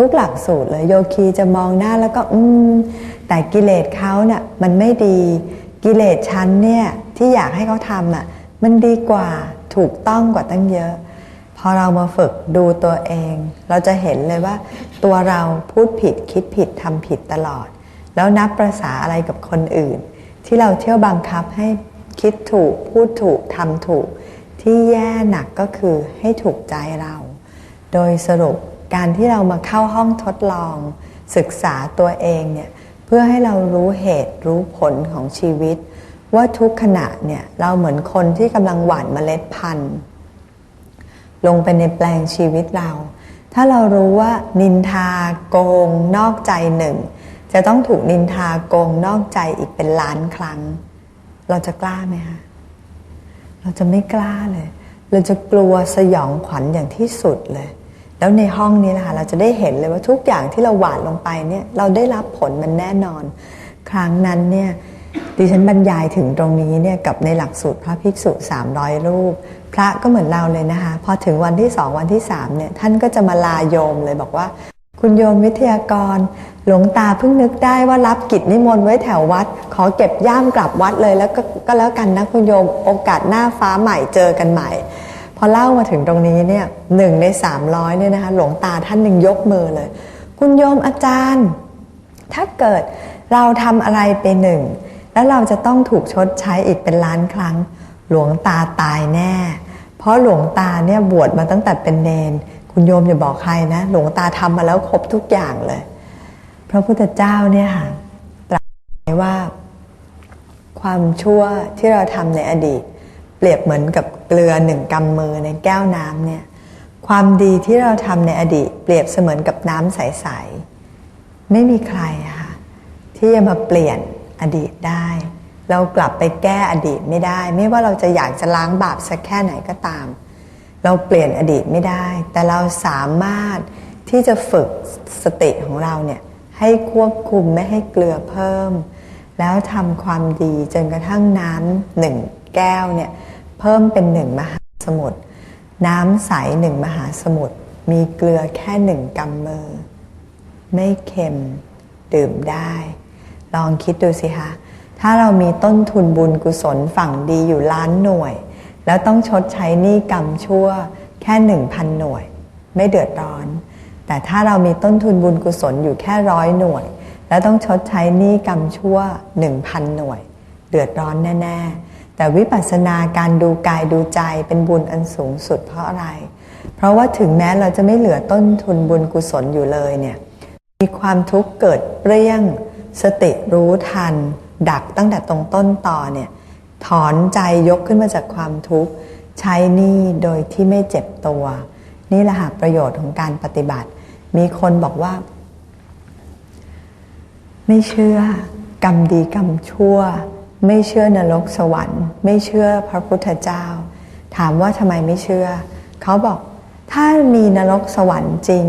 ทุกหลักสูตรเลยโยคีจะมองหน้าแล้วก็อืมแต่กิเลสเขาเนะ่ะมันไม่ดีกิเลสชั้นเนี่ยที่อยากให้เขาทำอะมันดีกว่าถูกต้องกว่าตั้งเยอะ พอเรามาฝึกดูตัวเอง เราจะเห็นเลยว่า ตัวเราพูดผิดคิดผิดทำผิดตลอด แล้วนับประษาอะไรกับคนอื่น ที่เราเที่ยวบังคับให้คิดถูกพูดถูกทำถูก ที่แย่หนักก็คือให้ถูกใจเรา โดยสรุป การที่เรามาเข้าห้องทดลองศึกษาตัวเองเนี่ยเพื่อให้เรารู้เหตุรู้ผลของชีวิต ว่าทุกขณะเนี่ยเราเหมือนคนที่กำลังหว่านเมล็ดพันธุ์ ลงไปในแปลงชีวิตเรา ถ้าเรารู้ว่านินทาโกง นอกใจหนึ่ง จะต้องถูกนินทาโกงนอกใจอีกเป็นล้านครั้ง เราจะกล้าไหมคะเราจะไม่กล้าเลย เราจะกลัวสยองขวัญอย่างที่สุดเลย แล้วในห้องนี้นะคะเราจะได้เห็นเลยว่าทุกอย่างที่เราหวานลงไปเนี่ยเราได้รับผลมันแน่นอน ครั้งนั้นเนี่ยดิฉันบรรยายถึงตรงนี้เนี่ยกับในหลักสูตรพระภิกษุ 300 รูป พระก็เหมือนเราเลยนะคะ พอถึงวันที่สองวันที่สามเนี่ยท่านก็จะมาลาโยมเลยบอกว่า คุณโยมวิทยากร หลวงตาเพิ่งนึกได้ว่ารับกิจนิมนต์ไว้แถววัด ขอเก็บย่ามกลับวัดเลยแล้วก็ก็แล้วกันนะคุณโยมโอกาสหน้าฟ้าใหม่เจอกันใหม่ พอเล่ามาถึงตรงนี้เนี่ยหนึ่งในสามร้อยเนี่ยนะคะหลวงตาท่านหนึ่งยกมือเลย คุณโยมอาจารย์ ถ้าเกิดเราทำอะไรไปหนึ่ง แล้วเราจะต้องถูกชดใช้อีกเป็นล้านครั้ง หลวงตาตายแน่ เพราะหลวงตาเนี่ยบวชมาตั้งแต่เป็นเนน คุณโยมอย่าบอกใครนะ หลวงตาทำมาแล้วครบทุกอย่างเลย พระพุทธเจ้าเนี่ยค่ะตรัสไว้ว่า ความชั่วที่เราทำในอดีต เปรียบเหมือนกับเกลือหนึ่งกำมือในแก้วน้ำเนี่ยความดีที่เราทำในอดีต เปรียบเสมือนกับน้ำใสๆไม่มีใครค่ะที่จะมาเปลี่ยนอดีตได้ เรากลับไปแก้อดีตไม่ได้ ไม่ว่าเราจะอยากจะล้างบาปสักแค่ไหนก็ตาม เราเปลี่ยนอดีตไม่ได้ แต่เราสามารถที่จะฝึกสติของเราเนี่ยให้ควบคุมไม่ให้เกลือเพิ่ม แล้วทำความดีจนกระทั่งน้ำหนึ่งแก้วเนี่ย เพิ่มเป็นหนึ่งมหาสมุทรน้ำใสหนึ่งมหาสมุทรมีเกลือแค่หนึ่งกำมือ ไม่เค็มดื่มได้ ลองคิดดูสิคะถ้าเรามีต้นทุนบุญกุศลฝั่งดีอยู่ล้านหน่วย แล้วต้องชดใช้หนี้กรรมชั่วแค่หนึ่งพันหน่วย ไม่เดือดร้อน แต่ถ้าเรามีต้นทุนบุญกุศลอยู่แค่ร้อยหน่วย แล้วต้องชดใช้หนี้กรรมชั่วหนึ่งพันหน่วย เดือดร้อนแน่ ๆ แต่วิปัสสนาการดูกายดูใจเป็นบุญอันสูงสุดเพราะอะไร เพราะว่าถึงแม้เราจะไม่เหลือต้นทุนบุญกุศลอยู่เลยเนี่ยมีความทุกข์เกิดเปรี้ยง สติรู้ทัน ดักตั้งแต่ตรงต้นต่อเนี่ยถอนใจยกขึ้นมาจากความทุกข์ใช้นี่โดยที่ไม่เจ็บตัว นี่แหละค่ะประโยชน์ของการปฏิบัติ มีคนบอกว่า ไม่เชื่อกรรมดีกรรมชั่ว ไม่เชื่อนรกสวรรค์ ไม่เชื่อพระพุทธเจ้า ถามว่าทำไมไม่เชื่อ เขาบอกถ้ามีนรกสวรรค์จริง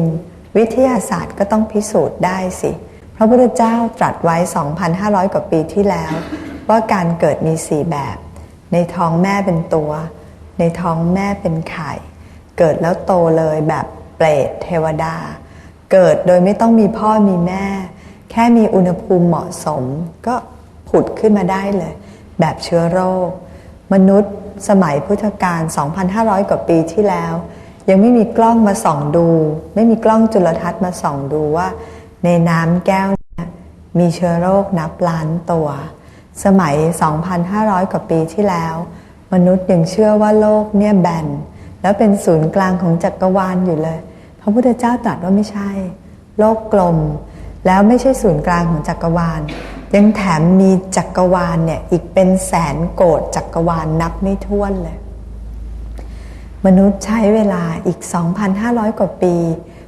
วิทยาศาสตร์ก็ต้องพิสูจน์ได้สิ พระพุทธเจ้าตรัสไว้ 2,500 กว่าปีที่แล้ว ว่าการเกิดมีสี่แบบ ในท้องแม่เป็นตัว ในท้องแม่เป็นไข่ เกิดแล้วโตเลยแบบเปรตเทวดา เกิดโดยไม่ต้องมีพ่อมีแม่ แค่มีอุณหภูมิเหมาะสมก็ ผุดขึ้นมาได้เลย แบบเชื้อโรค มนุษย์สมัยพุทธกาล 2,500 กว่าปีที่แล้ว ยังไม่มีกล้องมาส่องดู ไม่มีกล้องจุลทรรศน์มาส่องดูว่า ในน้ำแก้วนี่มีเชื้อโรคนับล้านตัว สมัย 2,500 กว่าปีที่แล้ว มนุษย์ยังเชื่อว่าโลกเนี่ยแบนแล้วเป็นศูนย์กลางของจักรวาลอยู่เลย พระพุทธเจ้าตรัสว่าไม่ใช่ โลกกลม แล้วไม่ใช่ศูนย์กลางของจักรวาล ยังแถมมีจักรวาลเนี่ยอีกเป็นแสนโกดจักรวาลนับไม่ถ้วนเลย มนุษย์ใช้เวลาอีก 2,500 กว่าปี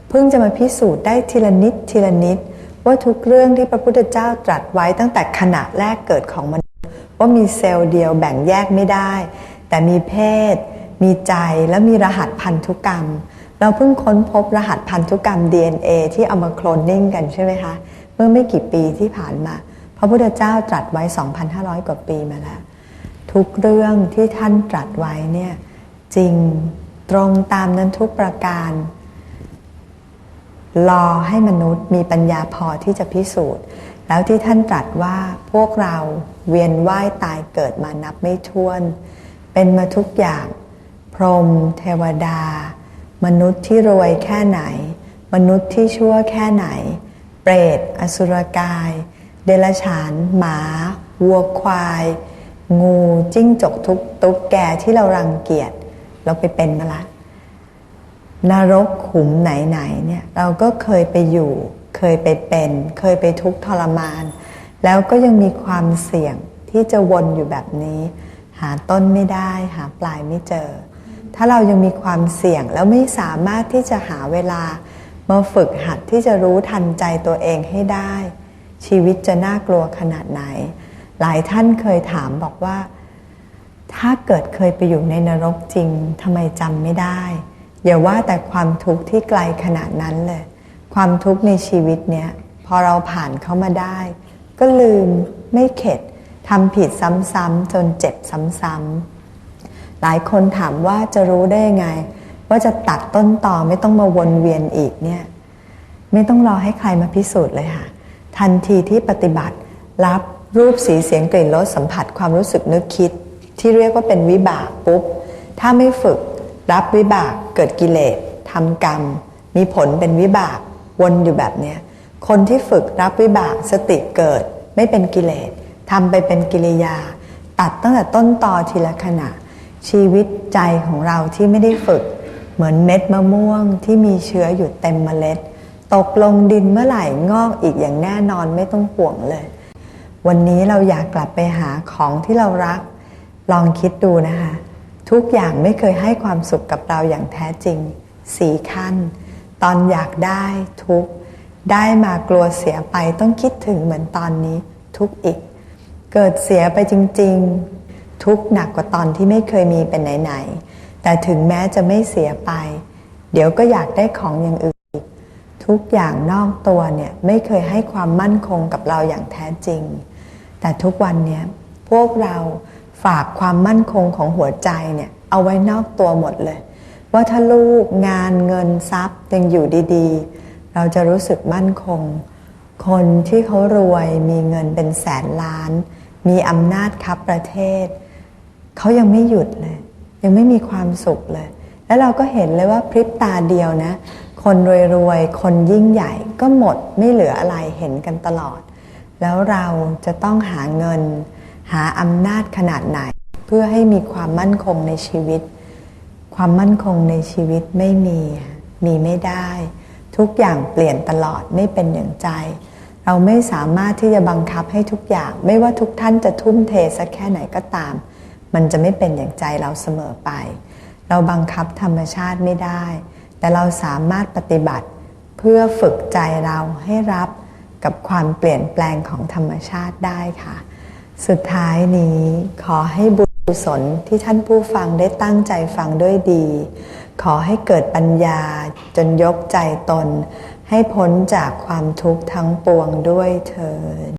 เพิ่งจะมาพิสูจน์ได้ทีละนิดทีละนิด ว่าทุกเรื่องที่พระพุทธเจ้าตรัสไว้ตั้งแต่ขณะแรกเกิดของมนุษย์ ว่ามีเซลล์เดียวแบ่งแยกไม่ได้ แต่มีเพศ มีใจและมีรหัสพันธุกรรม เราเพิ่งค้นพบรหัสพันธุกรรม DNA ที่เอามาโคลนนิ่งกันใช่ไหมคะเมื่อไม่กี่ปีที่ผ่านมา ระพุทธเจ้าตรัสไว้ 2,500 กว่าปีมาแล้ว ทุกเรื่องที่ท่านตรัสไว้เนี่ยจริงตรงตามนั้นทุกประการ รอให้มนุษย์มีปัญญาพอที่จะพิสูจน์ แล้วที่ท่านตรัสว่าพวกเราเวียนว่ายตายเกิดมานับไม่ถ้วน เป็นมาทุกอย่าง พรหมเทวดา มนุษย์ที่รวยแค่ไหน มนุษย์ที่ชั่วแค่ไหน เปรตอสุรกาย เดรัจฉาน หมา วัวควาย งูจิ้งจกทุกตุ๊กแกที่เรารังเกียจเราไปเป็นมาละนรกขุมไหนๆเนี่ยเราก็เคยไปอยู่ เคยไปเป็น เคยไปทุกข์ทรมาน แล้วก็ยังมีความเสี่ยงที่จะวนอยู่แบบนี้ หาต้นไม่ได้หาปลายไม่เจอ ถ้าเรายังมีความเสี่ยงแล้วไม่สามารถที่จะหาเวลามาฝึกหัดที่จะรู้ทันใจตัวเองให้ได้ ชีวิตจะน่ากลัวขนาดไหน หลายท่านเคยถามบอกว่า ถ้าเกิดเคยไปอยู่ในนรกจริงทำไมจำไม่ได้ อย่าว่าแต่ความทุกข์ที่ไกลขนาดนั้นเลย ความทุกข์ในชีวิตเนี้ยพอเราผ่านเข้ามาได้ ก็ลืมไม่เข็ดทำผิดซ้ำๆจนเจ็บซ้ำๆหลายคนถามว่าจะรู้ได้ยังไง ว่าจะตัดต้นต่อไม่ต้องมาวนเวียนอีกเนี่ย ไม่ต้องรอให้ใครมาพิสูจน์เลยค่ะ ทันทีที่ปฏิบัติ รับรูปสีเสียงกลิ่นรสสัมผัสความรู้สึกนึกคิด ที่เรียกว่าเป็นวิบากปุ๊บ ถ้าไม่ฝึก รับวิบากเกิดกิเลสทำกรรม มีผลเป็นวิบากวนอยู่แบบเนี้ยคนที่ฝึกรับวิบากสติเกิด ไม่เป็นกิเลสทำไปเป็นกิริยา ตัดตั้งแต่ต้นตอทีละขณะ ชีวิตใจของเราที่ไม่ได้ฝึก เหมือนเม็ดมะม่วงที่มีเชื้ออยู่เต็มเมล็ด ตกลงดินเมื่อไหร่งอกอีกอย่างแน่นอนไม่ต้องห่วงเลย วันนี้เราอยากกลับไปหาของที่เรารัก ลองคิดดูนะคะ ทุกอย่างไม่เคยให้ความสุขกับเราอย่างแท้จริงสี่ขั้น ตอนอยากได้ทุกได้มากลัวเสียไปต้องคิดถึงเหมือนตอนนี้ทุกอีก เกิดเสียไปจริง ๆ ทุกหนักกว่าตอนที่ไม่เคยมีเป็นไหน ๆ แต่ถึงแม้จะไม่เสียไป เดี๋ยวก็อยากได้ของอย่างอื่น ทุกอย่างนอกตัวเนี่ยไม่เคยให้ความมั่นคงกับเราอย่างแท้จริง แต่ทุกวันเนี้ยพวกเราฝากความมั่นคงของหัวใจเนี่ยเอาไว้นอกตัวหมดเลย ว่าถ้าลูกงานเงินทรัพย์ยังอยู่ดีๆ เราจะรู้สึกมั่นคง คนที่เขารวยมีเงินเป็นแสนล้าน มีอำนาจคับประเทศ เขายังไม่หยุดเลย ยังไม่มีความสุขเลย แล้วเราก็เห็นเลยว่าพริบตาเดียวนะ คนรวยๆ คนยิ่งใหญ่ก็หมดไม่เหลืออะไรเห็นกันตลอด แล้วเราจะต้องหาเงิน หาอำนาจขนาดไหน เพื่อให้มีความมั่นคงในชีวิต ความมั่นคงในชีวิตไม่มี มีไม่ได้ ทุกอย่างเปลี่ยนตลอดไม่เป็นอย่างใจ เราไม่สามารถที่จะบังคับให้ทุกอย่าง ไม่ว่าทุกท่านจะทุ่มเทสักแค่ไหนก็ตาม มันจะไม่เป็นอย่างใจเราเสมอไป เราบังคับธรรมชาติไม่ได้ แต่เราสามารถปฏิบัติเพื่อฝึกใจเราให้รับกับความเปลี่ยนแปลงของธรรมชาติได้ค่ะ สุดท้ายนี้ขอให้บุญกุศลที่ท่านผู้ฟังได้ตั้งใจฟังด้วยดี ขอให้เกิดปัญญาจนยกใจตน ให้พ้นจากความทุกข์ทั้งปวงด้วยเถิด